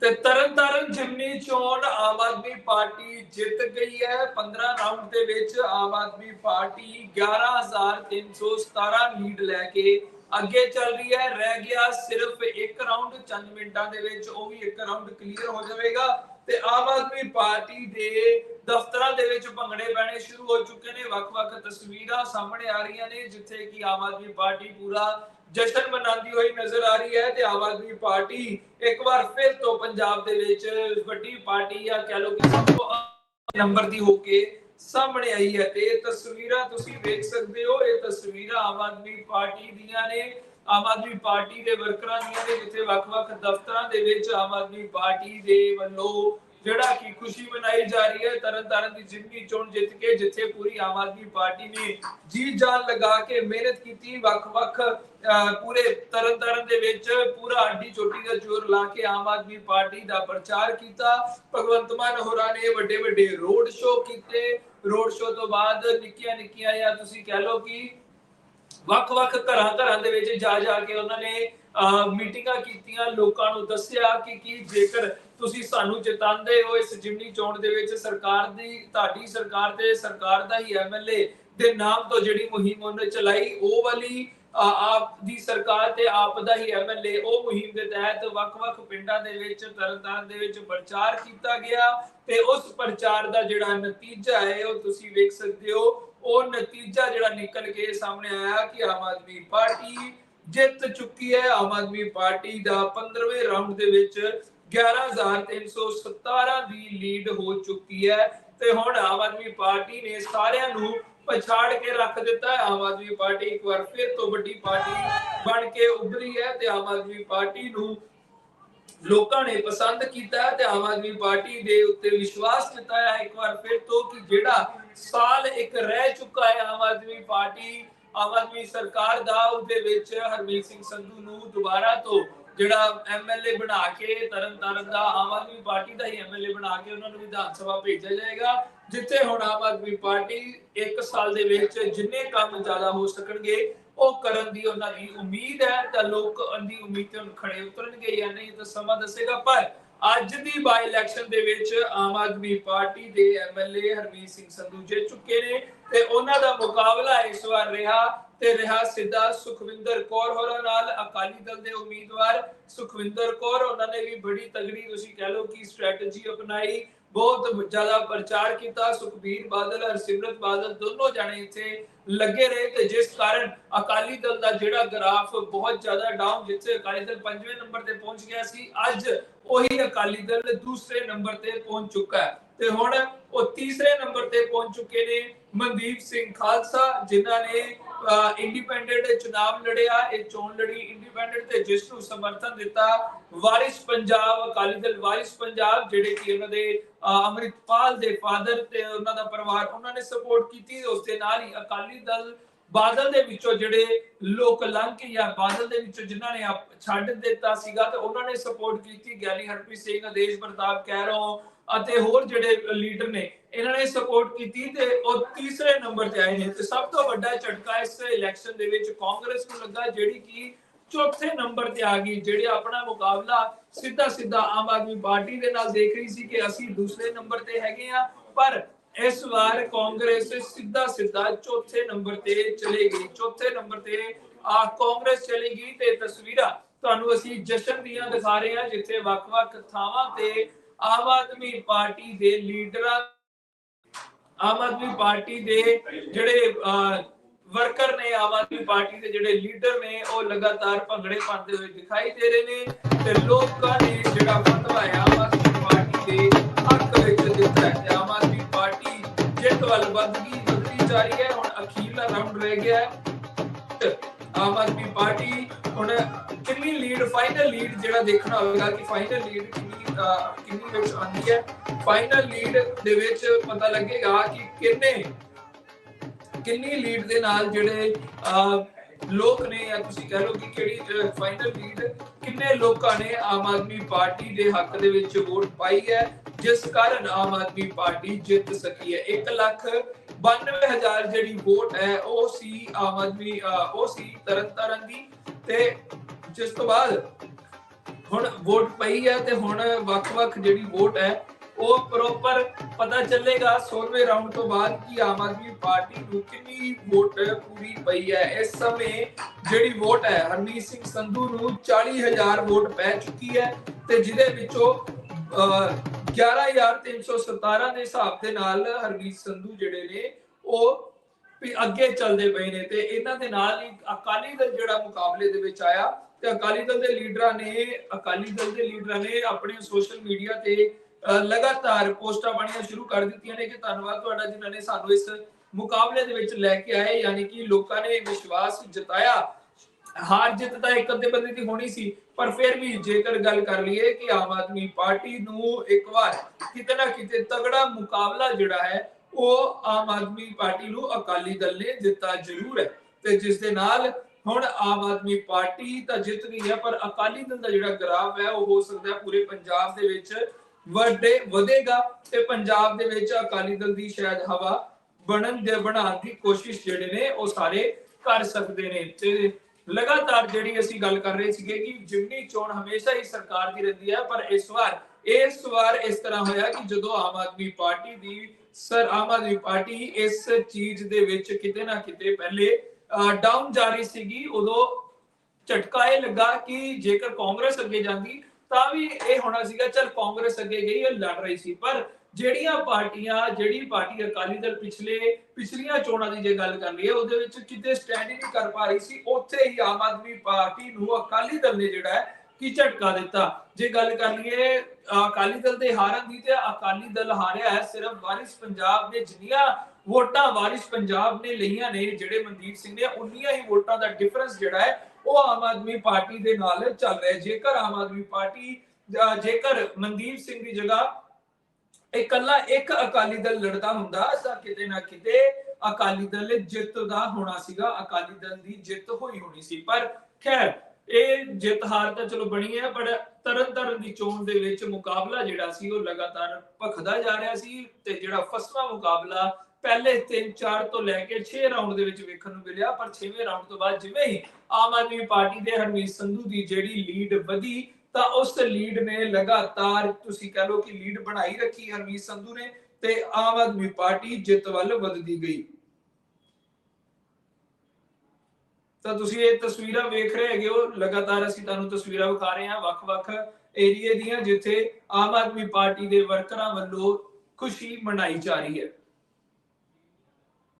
ਤੇ ਤਰਨਤਾਰਨ ਜਿਮਨੀ ਚੋਣ ਆਮ ਆਦਮੀ ਪਾਰਟੀ ਜਿੱਤ ਗਈ ਹੈ। 15 ਰਾਊਂਡ ਦੇ ਵਿੱਚ ਆਮ ਆਦਮੀ ਪਾਰਟੀ 11317 ਲੀਡ ਲੈ ਕੇ ਅੱਗੇ ਚੱਲ ਰਹੀ ਹੈ। ਰਹਿ ਗਿਆ ਸਿਰਫ ਇੱਕ ਰਾਊਂਡ ਚੰਦ ਮਿੰਟਾਂ ਦੇ ਵਿੱਚ ਉਹ ਵੀ ਇੱਕ ਰਾਊਂਡ ਕਲੀਅਰ ਹੋ ਜਾਵੇਗਾ। ਤੇ ਆਮ ਆਦਮੀ ਪਾਰਟੀ ਦੇ ਦਫ਼ਤਰਾਂ ਦੇ ਵਿੱਚ ਭੰਗੜੇ ਪੈਣੇ ਸ਼ੁਰੂ ਹੋ ਚੁੱਕੇ ਨੇ। ਵੱਖ-ਵੱਖ ਤਸਵੀਰਾਂ ਸਾਹਮਣੇ ਆ ਰਹੀਆਂ ਨੇ, ਜਿੱਥੇ ਕਿ ਆਮ ਆਦਮੀ ਪਾਰਟੀ ਪੂਰਾ ਜਸ਼ਨ ਮਨਾਉਂਦੀ ਹੋਈ ਨਜ਼ਰ ਆ ਰਹੀ ਹੈ ਤੇ ਆਮ ਆਦਮੀ ਪਾਰਟੀ ਇੱਕ ਵਾਰ ਫਿਰ ਤੋਂ ਪੰਜਾਬ ਦੇ ਵਿੱਚ ਵੱਡੀ ਪਾਰਟੀ ਜਾਂ ਕਹਿ ਲਓ ਕਿ ਸਭ ਤੋਂ ਨੰਬਰ ਦੀ ਹੋ ਕੇ ਸਾਹਮਣੇ ਆਈ ਹੈ ਤੇ ਇਹ ਤਸਵੀਰਾਂ ਤੁਸੀਂ ਵੇਖ ਸਕਦੇ ਹੋ। ਇਹ ਤਸਵੀਰਾਂ ਆਮ ਆਦਮੀ ਪਾਰਟੀ ਦੀਆਂ ਨੇ। ਆਮ ਆਦਮੀ ਪਾਰਟੀ ਦੇ ਵਰਕਰਾਂ ਦੀਆਂ ਨੇ, ਜਿੱਥੇ ਵੱਖ-ਵੱਖ ਦਫ਼ਤਰਾਂ ਦੇ ਵਿੱਚ ਆਮ ਆਦਮੀ ਪਾਰਟੀ ਦੇ ਵੱਲੋਂ ਜਿਹੜਾ ਕਿ ਖੁਸ਼ੀ ਮਨਾਈ ਜਾ ਰਹੀ ਹੈ, ਤਰਨਤਾਰਨ ਦੀ ਜ਼ਿਮਨੀ ਚੋਣ ਜਿੱਤ ਕੇ ਜਿੱਥੇ ਪੂਰੀ ਆਮ ਆਦਮੀ ਪਾਰਟੀ ਨੇ ਜੀ ਜਾਨ ਲਗਾ ਕੇ ਮਿਹਨਤ ਕੀਤੀ, ਵੱਖ-ਵੱਖ ਪੂਰੇ ਤਰਨਤਾਰਨ ਦੇ ਵਿੱਚ ਪੂਰਾ ਹੱਡੀ ਚੋਟੀ ਦਾ ਜ਼ੋਰ ਲਾ ਕੇ ਆਮ ਆਦਮੀ ਪਾਰਟੀ ਦਾ ਪ੍ਰਚਾਰ ਕੀਤਾ। ਭਗਵੰਤ ਮਾਨ ਹੋਰਾਂ ਨੇ ਵੱਡੇ ਵੱਡੇ ਰੋਡ ਸ਼ੋਅ ਕੀਤੇ। ਰੋਡ ਸ਼ੋਅ ਤੋਂ ਬਾਅਦ ਨਿੱਕੀਆਂ ਨਿੱਕੀਆਂ ਜਾਂ ਤੁਸੀਂ ਕਹਿ ਲਓ ਕਿ ਵੱਖ-ਵੱਖ ਘਰਾਂ ਘਰਾਂ ਦੇ ਵਿੱਚ ਜਾ ਜਾ ਕੇ ਉਹਨਾਂ ਨੇ ਮੀਟਿੰਗਾਂ ਕੀਤੀਆਂ, ਲੋਕਾਂ ਨੂੰ ਦੱਸਿਆ ਕਿ ਕੀ ਜੇਕਰ ਤੁਸੀਂ ਸਾਨੂੰ ਚੇਤਾਉਂਦੇ ਹੋ ਇਸ ਜਿਮਨੀ ਚੋਣ ਦੇ ਵਿੱਚ, ਸਰਕਾਰ ਦੀ, ਤੁਹਾਡੀ ਸਰਕਾਰ ਤੇ, ਸਰਕਾਰ ਦਾ ਹੀ ਐਮਐਲਏ ਦੇ ਨਾਮ ਤੋਂ ਜਿਹੜੀ ਮੁਹਿੰਮ ਉਹਨੇ ਚਲਾਈ, ਉਹ ਵਾਲੀ ਆਪ ਦੀ ਸਰਕਾਰ ਤੇ ਆਪ ਦਾ ਹੀ ਐਮਐਲਏ ਉਹ ਮੁਹਿੰਮ ਦੇ ਤਹਿਤ ਵੱਖ-ਵੱਖ ਪਿੰਡਾਂ ਦੇ ਵਿੱਚ, ਤਰਨਤਾਰਨ ਦੇ ਵਿੱਚ ਪ੍ਰਚਾਰ ਕੀਤਾ ਗਿਆ ਤੇ ਉਸ ਪ੍ਰਚਾਰ ਦਾ ਜਿਹੜਾ ਨਤੀਜਾ ਹੈ, ਉਹ ਤੁਸੀਂ ਵੇਖ ਸਕਦੇ ਹੋ। ਉਹ ਨਤੀਜਾ ਜਿਹੜਾ ਨਿਕਲ ਕੇ ਸਾਹਮਣੇ ਆਇਆ ਕਿ ਆਮ ਆਦਮੀ ਪਾਰਟੀ ਜਿੱਤ ਚੁੱਕੀ ਹੈ। ਆਮ ਆਦਮੀ ਪਾਰਟੀ ਦਾ 15ਵੇਂ ਰਾਊਂਡ ਦੇ ਵਿੱਚ 11317 ਦੀ ਲੀਡ ਹੋ ਚੁੱਕੀ ਹੈ। ਤੇ ਹੁਣ ਆਮ ਆਦਮੀ ਪਾਰਟੀ ਨੇ ਸਾਰਿਆਂ ਨੂੰ ਪਛਾੜ ਕੇ ਰੱਖ ਦਿੱਤਾ ਹੈ। ਆਮ ਆਦਮੀ ਪਾਰਟੀ ਇੱਕ ਵਾਰ ਫਿਰ ਤੋਂ ਵੱਡੀ ਪਾਰਟੀ ਬਣ ਕੇ ਉੱਭਰੀ ਹੈ ਤੇ ਆਮ ਆਦਮੀ ਪਾਰਟੀ ਨੂੰ ਲੋਕਾਂ ਨੇ ਪਸੰਦ ਕੀਤਾ ਤੇ ਆਮ ਆਦਮੀ ਪਾਰਟੀ ਦੇ ਉੱਤੇ ਵਿਸ਼ਵਾਸ ਜਤਾਇਆ ਹੈ ਇੱਕ ਵਾਰ ਫਿਰ ਤੋਂ ਕਿ ਜਿਹੜਾ ਸਾਲ ਇੱਕ ਰਹਿ ਚੁੱਕਾ ਹੈ ਆਮ ਆਦਮੀ ਪਾਰਟੀ ਆਮ ਆਦਮੀ ਸਰਕਾਰ ਦਾ ਉਹਦੇ ਵਿੱਚ ਹਰਮੀਤ ਸਿੰਘ ਸੰਧੂ ਨੂੰ ਦੁਬਾਰਾ ਤੋਂ ਜਿਹੜਾ ਐਮਐਲਏ ਬਣਾ ਕੇ ਤਰਨਤਾਰਨ ਦਾ ਆਮ ਆਦਮੀ ਪਾਰਟੀ ਦਾ ਹੀ ਐਮਐਲਏ ਬਣਾ ਕੇ ਉਹਨਾਂ ਨੂੰ ਵਿਧਾਨ ਸਭਾ ਭੇਜਿਆ ਜਾਏਗਾ, ਜਿੱਥੇ ਹੁਣ ਆਮ ਆਦਮੀ ਪਾਰਟੀ ਇੱਕ ਸਾਲ ਦੇ ਵਿੱਚ ਜਿੰਨੇ ਕੰਮ ਜ਼ਿਆਦਾ ਹੋ ਸਕਣਗੇ, ਉਹ ਕਰਨ ਦੀ ਉਹਨਾਂ ਦੀ ਉਮੀਦ ਹੈ, ਤਾਂ ਲੋਕ ਉਹਦੀ ਉਮੀਦ ਤੇ ਖੜੇ ਉਤਰਨਗੇ ਜਾਂ ਨਹੀਂ ਤਾਂ ਸਮਾਂ ਦੱਸੇਗਾ, ਪਰ ਅੱਜ ਦੀ ਬਾਈ ਇਲੈਕਸ਼ਨ ਦੇ ਵਿੱਚ ਆਮ ਆਦਮੀ ਪਾਰਟੀ ਦੇ ਐਮਐਲਏ ਹਰਮੀਤ ਸਿੰਘ ਸੰਧੂ ਜਿੱਤ ਚੁੱਕੇ ਨੇ ਤੇ ਉਹਨਾਂ ਦਾ ਮੁਕਾਬਲਾ ਇਸ ਵਾਰ ਰਿਹਾ ਤੇ ਰਿਹਾ ਸਿੱਧਾ ਸੁਖਵਿੰਦਰ ਕੌਰ ਹੋਰਾਂ ਨਾਲ। ਅਕਾਲੀ ਦਲ ਦੇ ਉਮੀਦਵਾਰ ਸੁਖਵਿੰਦਰ ਕੌਰ, ਉਹਨਾਂ ਨੇ ਵੀ ਬੜੀ ਤਗੜੀ ਤੁਸੀਂ ਕਹਿ ਲਓ ਕਿ ਸਟ੍ਰੈਟਜੀ ਅਪਣਾਈ, ਬਹੁਤ ਜ਼ਿਆਦਾ ਪ੍ਰਚਾਰ ਕੀਤਾ। ਸੁਖਬੀਰ ਬਾਦਲ ਹਰਸਿਮਰਤ ਬਾਦਲ ਦੋਨੋਂ ਜਾਣੇ ਇੱਥੇ ਲੱਗੇ ਰਹੇ ਤੇ ਜਿਸ ਕਾਰਨ ਅਕਾਲੀ ਦਲ ਦਾ ਜਿਹੜਾ ਗ੍ਰਾਫ ਬਹੁਤ ਜ਼ਿਆਦਾ ਡਾਊਨ ਜਿੱਥੇ ਅਕਾਲੀ ਦਲ 5ਵੇਂ ਨੰਬਰ ਤੇ ਪਹੁੰਚ ਗਿਆ ਸੀ, ਅੱਜ ਉਹੀ ਅਕਾਲੀ ਦਲ ਦੂਸਰੇ ਨੰਬਰ ਤੇ ਪਹੁੰਚ ਚੁੱਕਾ ਹੈ। ਤੇ ਹੁਣ ਉਹ ਤੀਸਰੇ ਨੰਬਰ ਤੇ ਪਹੁੰਚ ਚੁੱਕੇ ਨੇ ਮਨਦੀਪ ਸਿੰਘ ਖਾਲਸਾ ਜਿਨ੍ਹਾਂ ਨੇ ਇੰਡੀਪੈਂਡੈਂਟ ਚੁਣਾਵ ਲੜਿਆ ਇਹ ਚੋਣ ਲੜੀ ਇੰਡੀਪੈਂਡੈਂਟ ਤੇ ਜਿਸ ਨੂੰ ਸਮਰਥਨ ਦਿੱਤਾ ਵਾਰਿਸ ਪੰਜਾਬ ਅਕਾਲੀ ਦਲ ਵਾਰਿਸ ਪੰਜਾਬ ਜਿਹੜੇ ਕਿ ਉਹਨਾਂ ਦੇ ਅਹ, ਅੰਮ੍ਰਿਤਪਾਲ ਦੇ ਫਾਦਰ ਤੇ ਉਹਨਾਂ ਦਾ ਪਰਿਵਾਰ ਉਹਨਾਂ ਨੇ ਸਪੋਰਟ ਕੀਤੀ ਉਸ ਦੇ ਨਾਲ ਹੀ ਅਕਾਲੀ ਦਲ ਬਾਦਲ ਦੇ ਵਿੱਚੋਂ ਜਿਹੜੇ ਲੋਕ ਲੰਘ ਕੇ ਜਾਂ ਬਾਦਲ ਦੇ ਵਿੱਚੋਂ ਜਿਨ੍ਹਾਂ ਨੇ ਛੱਡ ਦਿੱਤਾ ਸੀਗਾ ਤੇ ਉਹਨਾਂ ਨੇ ਸਪੋਰਟ ਕੀਤੀ। ਗਿਆਨੀ ਹਰਪ੍ਰੀਤ ਸਿੰਘ, ਆਦੇਸ਼ ਪ੍ਰਤਾਪ ਕਹਿਰੋ ਅਤੇ ਹੋਰ ਜਿਹੜੇ ਲੀਡਰ ਨੇ, ਇਹਨਾਂ ਨੇ ਸਪੋਰਟ ਕੀਤੀ ਤੇ ਉਹ ਤੀਸਰੇ ਨੰਬਰ ਤੇ ਆਏ ਨੇ। ਤੇ ਸਭ ਤੋਂ ਵੱਡਾ ਝਟਕਾ ਇਸ ਇਲੈਕਸ਼ਨ ਦੇ ਵਿੱਚ ਕਾਂਗਰਸ ਨੂੰ ਲੱਗਾ, ਜਿਹੜੀ ਕਿ ਚੌਥੇ ਨੰਬਰ ਤੇ ਆ ਗਈ, ਜਿਹੜੇ ਆਪਣਾ ਮੁਕਾਬਲਾ ਸਿੱਧਾ ਸਿੱਧਾ ਆਮ ਆਦਮੀ ਪਾਰਟੀ ਦੇ ਨਾਲ ਦੇਖ ਰਹੀ ਸੀ ਕਿ ਅਸੀਂ ਦੂਸਰੇ ਨੰਬਰ ਤੇ ਹੈਗੇ ਆ ਪਰ ਇਸ ਵਾਰ ਕਾਂਗਰਸ ਸਿੱਧਾ ਸਿੱਧਾ ਚੌਥੇ ਨੰਬਰ ਤੇ ਚਲੇ ਗਈ ਚੌਥੇ ਨੰਬਰ ਤੇ ਆ ਕਾਂਗਰਸ ਚਲੀ ਗਈ ਤੇ ਤਸਵੀਰਾਂ ਤੁਹਾਨੂੰ ਅਸੀਂ ਜਸ਼ਨ ਦੀਆਂ ਦਿਖਾ ਰਹੇ ਹਾਂ, ਜਿੱਥੇ ਵੱਖ-ਵੱਖ ਥਾਵਾਂ ਤੇ ਆਮ ਆਦਮੀ ਪਾਰਟੀ ਦੇ ਲੀਡਰਾਂ, ਆਮ ਆਦਮੀ ਪਾਰਟੀ ਦੇ ਜਿਹੜੇ ਵਰਕਰ ਨੇ, ਆਮ ਆਦਮੀ ਪਾਰਟੀ ਦੇ ਜਿਹੜੇ ਲੀਡਰ ਨੇ, ਉਹ ਲਗਾਤਾਰ ਭੰਗੜੇ ਪਾਉਂਦੇ ਹੋਏ ਦਿਖਾਈ ਦੇ ਰਹੇ ਨੇ ਤੇ ਲੋਕਾਂ ਨੇ ਜਿਹੜਾ ਫਤਵਾ ਹੈ, ਆਮ ਆਦਮੀ ਪਾਰਟੀ ਦੇ ਹੱਕ ਵਿੱਚ ਦਿੱਤਾ ਹੈ। ਜਿੱਤ ਵੱਲ ਵੱਧਦੀ ਵੱਧਦੀ ਜਾ ਰਹੀ ਹੈ। ਹੁਣ ਅਖੀਰਲਾ ਰਾਊਂਡ ਰਹਿ ਗਿਆ ਹੈ। ਆਮ ਆਦਮੀ ਪਾਰਟੀ ਹੁਣ ਕਿੰਨੀ ਲੀਡ ਫਾਈਨਲ ਲੀਡ ਜਿਹੜਾ ਦੇਖਣਾ ਹੋਵੇਗਾ ਕਿ ਫਾਈਨਲ ਲੀਡ ਕਿੰਨੀ ਕਿੰਨੀ ਵਿੱਚ ਆਉਂਦੀ ਹੈ। ਫਾਈਨਲ ਲੀਡ ਦੇ ਵਿੱਚ ਪਤਾ ਲੱਗੇਗਾ ਕਿ ਕਿੰਨੇ ਕਿੰਨੀ ਲੀਡ ਦੇ ਨਾਲ ਜਿਹੜੇ ਅਹ, ਲੋਕ ਨੇ ਜਾਂ ਤੁਸੀਂ ਕਹਿ ਲਓ ਕਿ ਕਿਹੜੀ ਫਾਈਨਲ ਲੀਡ ਕਿੰਨੇ ਲੋਕਾਂ ਨੇ ਆਮ ਆਦਮੀ ਪਾਰਟੀ ਦੇ ਹੱਕ ਦੇ ਵਿੱਚ ਵੋਟ ਪਾਈ ਹੈ। ਜਿਸ ਕਾਰਨ ਆਮ ਆਦਮੀ ਪਾਰਟੀ ਜਿੱਤ ਸਕੀ ਹੈ। 1 ਲੱਖ 92000 ਜਿਹੜੀ ਵੋਟ ਹੈ ਉਹ ਸੀ ਆਮ ਆਦਮੀ ਉਹ ਸੀ ਤਰਨਤਾਰਨ ਦੀ ਤੇ ਜਿਸ ਤੋਂ ਬਾਅਦ ਹੁਣ ਵੋਟ ਪਈ ਹੈ ਤੇ ਹੁਣ ਵੱਖ-ਵੱਖ ਜਿਹੜੀ ਵੋਟ ਹੈ ਉਹ ਪ੍ਰੋਪਰ ਪਤਾ ਚੱਲੇਗਾ 16ਵੇਂ ਰਾਉਂਡ ਤੋਂ ਬਾਅਦ ਕਿ ਆਮ ਆਦਮੀ ਪਾਰਟੀ ਨੂੰ ਕਿੰਨੀ ਵੋਟ ਪੂਰੀ ਪਈ ਹੈ। ਇਸ ਸਮੇਂ ਜਿਹੜੀ ਵੋਟ ਹੈ ਹਰਮੀਤ ਸਿੰਘ ਸੰਧੂ ਨੂੰ 40000 ਵੋਟ ਪੈ ਚੁੱਕੀ ਹੈ ਤੇ ਜਿਹਦੇ ਵਿੱਚੋਂ ਅਹ, 11317 ਦੇ ਹਿਸਾਬ ਦੇ ਨਾਲ ਹਰਮੀਤ ਸੰਧੂ ਜਿਹੜੇ ਨੇ, ਉਹ ਅੱਗੇ ਚੱਲਦੇ ਪਏ ਨੇ ਤੇ ਇਹਨਾਂ ਦੇ ਨਾਲ ਹੀ ਅਕਾਲੀ ਦਲ ਜਿਹੜਾ ਮੁਕਾਬਲੇ ਦੇ ਵਿੱਚ ਆਇਆ ਤੇ ਅਕਾਲੀ ਦਲ ਦੇ ਲੀਡਰਾਂ ਨੇ, ਅਕਾਲੀ ਦਲ ਦੇ ਲੀਡਰਾਂ ਨੇ ਆਪਣੇ ਸੋਸ਼ਲ ਮੀਡੀਆ ਤੇ ਲਗਾਤਾਰ ਪੋਸਟਾਂ ਪਾਣੀਆਂ ਸ਼ੁਰੂ ਕਰ ਦਿੱਤੀਆਂ ਨੇ ਕਿ ਧੰਨਵਾਦ ਤੁਹਾਡਾ ਜਿਨ੍ਹਾਂ ਨੇ ਸਾਨੂੰ ਇਸ ਮੁਕਾਬਲੇ ਦੇ ਵਿੱਚ ਲੈ ਕੇ ਆਏ, ਯਾਨੀ ਕਿ ਲੋਕਾਂ ਨੇ ਵਿਸ਼ਵਾਸ ਜਤਾਇਆ ਹਾਰ ਜਿੱਤ ਤਾਂ ਇੱਕ ਅੱਧੇ ਬੰਦੇ ਦੀ ਹੋਣੀ ਸੀ, ਪਰ ਫਿਰ ਵੀ ਜੇਕਰ ਗੱਲ ਕਰ ਲਈਏ ਕਿ ਆਮ ਆਦਮੀ ਪਾਰਟੀ ਨੂੰ ਇੱਕ ਵਾਰ ਕਿਤੇ ਨਾ ਕਿਤੇ ਤਗੜਾ ਮੁਕਾਬਲਾ ਜਿਹੜਾ ਹੈ, ਉਹ ਆਮ ਆਦਮੀ ਪਾਰਟੀ ਨੂੰ ਅਕਾਲੀ ਦਲ ਨੇ ਦਿੱਤਾ ਜ਼ਰੂਰ ਹੈ। ਤੇ ਜਿਸ ਦੇ ਨਾਲ ਹੁਣ ਆਮ ਆਦਮੀ ਪਾਰਟੀ ਤਾਂ ਜਿੱਤ ਗਈ ਹੈ, ਪਰ ਅਕਾਲੀ ਦਲ ਦਾ ਜਿਹੜਾ ਗ੍ਰਾਫ ਹੈ, ਉਹ ਹੋ ਸਕਦਾ ਹੈ ਪੂਰੇ ਪੰਜਾਬ ਦੇ ਵਿੱਚ ਵੱਡੇ ਵਧੇਗਾ ਤੇ ਪੰਜਾਬ ਦੇ ਵਿੱਚ ਅਕਾਲੀ ਦਲ ਦੀ ਸ਼ਾਇਦ ਹਵਾ ਬਣਨ ਦੇ, ਬਣਾਉਣ ਦੀ ਕੋਸ਼ਿਸ਼ ਜਿਹੜੇ ਨੇ, ਉਹ ਸਾਰੇ ਕਰ ਸਕਦੇ ਨੇ। ਤੇ ਲਗਾਤਾਰ ਜਿਹੜੀ ਅਸੀਂ ਗੱਲ ਕਰ ਰਹੇ ਸੀਗੇ ਕਿ ਜਿਮਨੀ ਚੋਣ ਹਮੇਸ਼ਾ ਹੀ ਸਰਕਾਰ ਦੀ ਰਹਿੰਦੀ ਹੈ, ਪਰ ਇਸ ਵਾਰ ਇਸ ਵਾਰ ਇਸ ਤਰ੍ਹਾਂ ਹੋਇਆ ਕਿ ਜਦੋਂ ਆਮ ਆਦਮੀ ਪਾਰਟੀ ਦੀ, ਸਰ, ਆਮ ਆਦਮੀ ਪਾਰਟੀ ਇਸ ਚੀਜ਼ ਦੇ ਵਿੱਚ ਕਿਤੇ ਨਾ ਕਿਤੇ ਪਹਿਲੇ ਡਾਊਨ ਜਾ ਰਹੀ ਸੀਗੀ, ਉਦੋਂ ਝਟਕਾ ਇਹ ਲੱਗਾ ਕਿ ਜੇਕਰ ਕਾਂਗਰਸ ਅੱਗੇ ਜਾਂਦੀ, ਤਾਂ ਵੀ ਇਹ ਹੋਣਾ ਸੀਗਾ, ਚਲ ਕਾਂਗਰਸ ਅੱਗੇ ਗਈ, ਇਹ ਲੜ ਰਹੀ ਸੀ। ਪਰ ਜਿਹੜੀਆਂ ਪਾਰਟੀਆਂ, ਜਿਹੜੀ ਪਾਰਟੀ ਅਕਾਲੀ ਦਲ ਪਿਛਲੇ, ਪਿਛਲੀਆਂ ਚੋਣਾਂ ਦੀ ਜੇ ਗੱਲ ਕਰ ਲਈਏ ਉਹਦੇ ਵਿੱਚ ਕਿਤੇ ਸਟੈਂਡ ਹੀ ਨਹੀਂ ਕਰ ਪਾ ਰਹੀ ਸੀ, ਉੱਥੇ ਹੀ ਆਮ ਆਦਮੀ ਪਾਰਟੀ ਨੂੰ ਅਕਾਲੀ ਦਲ ਨੇ ਜਿਹੜਾ ਹੈ ਕੀ ਝਟਕਾ ਦਿੱਤਾ। ਜੇ ਗੱਲ ਕਰ ਲਈਏ ਅਕਾਲੀ ਦਲ ਦੇ ਹਾਰਨ ਦੀ ਤੇ ਅਕਾਲੀ ਦਲ ਹਾਰਿਆ ਹੈ, ਸਿਰਫ ਵਾਰਿਸ ਪੰਜਾਬ ਦੇ ਜਿੰਨੀਆਂ ਵੋਟਾਂ ਵਾਰਿਸ ਪੰਜਾਬ ਨੇ ਲਈਆਂ ਨੇ, ਜਿਹੜੇ ਮਨਦੀਪ ਸਿੰਘ ਨੇ, ਉਨੀਆਂ ਹੀ ਵੋਟਾਂ ਦਾ ਡਿਫਰੈਂਸ ਜਿਹੜਾ ਹੈ, ਉਹ ਆਮ ਆਦਮੀ ਪਾਰਟੀ ਦੇ ਨਾਲ ਚੱਲ ਰਿਹਾ ਜੇਕਰ ਆਮ ਆਦਮੀ ਪਾਰਟੀ ਜੇਕਰ ਮਨਦੀਪ ਸਿੰਘ ਦੀ ਜਗ੍ਹਾ ਇਕੱਲਾ ਇੱਕ ਅਕਾਲੀ ਦਲ ਲੜਦਾ ਹੁੰਦਾ, ਤਾਂ ਕਿਤੇ ਨਾ ਕਿਤੇ ਅਕਾਲੀ ਦਲ ਜਿੱਤ ਦਾ ਹੋਣਾ ਸੀਗਾ, ਅਕਾਲੀ ਦਲ ਦੀ ਜਿੱਤ ਹੋਈ ਹੋਣੀ ਸੀ। ਪਰ ਖੈਰ, ਇਹ ਜਿੱਤ ਹਾਰ ਤਾਂ ਚਲੋ ਬਣੀ ਹੈ, ਪਰ ਤਰਨ ਤਾਰਨ ਦੀ ਚੋਣ ਦੇ ਵਿੱਚ ਮੁਕਾਬਲਾ ਜਿਹੜਾ ਸੀ, ਉਹ ਲਗਾਤਾਰ ਭਖਦਾ ਜਾ ਰਿਹਾ ਸੀ ਤੇ ਜਿਹੜਾ ਫਸਵਾ ਮੁਕਾਬਲਾ ਪਹਿਲੇ 3-4 ਤੋਂ ਲੈ ਕੇ 6 ਰਾਉਂਡ ਦੇ ਵਿੱਚ ਵੇਖਣ ਨੂੰ ਮਿਲਿਆ, ਪਰ 6ਵੇਂ ਰਾਉਂਡ ਤੋਂ ਬਾਅਦ ਜਿਵੇਂ ਹੀ ਆਮ ਆਦਮੀ ਪਾਰਟੀ ਦੇ ਹਰਮੀਤ ਸੰਧੂ ਦੀ ਜਿਹੜੀ ਲੀਡ ਵਧੀ ਤਾਂ ਉਸ ਲੀਡ ਨੇ ਲਗਾਤਾਰ ਤੁਸੀਂ ਕਹ ਲਓ ਕਿ ਲੀਡ ਬਣਾਈ ਰੱਖੀ ਹਰਮੀਤ ਸੰਧੂ ਨੇ ਤੇ ਆਮ ਆਦਮੀ ਪਾਰਟੀ ਜਿੱਤ ਵੱਲ ਵਧਦੀ ਗਈ। ਤਾਂ ਤੁਸੀਂ ਇਹ ਤਸਵੀਰਾਂ ਵੇਖ ਰਹੇ ਹੈਗੇ ਹੋ। ਲਗਾਤਾਰ ਅਸੀਂ ਤੁਹਾਨੂੰ ਤਸਵੀਰਾਂ ਵਿਖਾ ਰਹੇ ਹਾਂ ਵੱਖ-ਵੱਖ ਏਰੀਏ ਦੀਆਂ ਜਿੱਥੇ ਆਮ ਆਦਮੀ ਪਾਰਟੀ ਦੇ ਵਰਕਰਾਂ ਵੱਲੋਂ ਖੁਸ਼ੀ ਮਨਾਈ ਜਾ ਰਹੀ ਹੈ।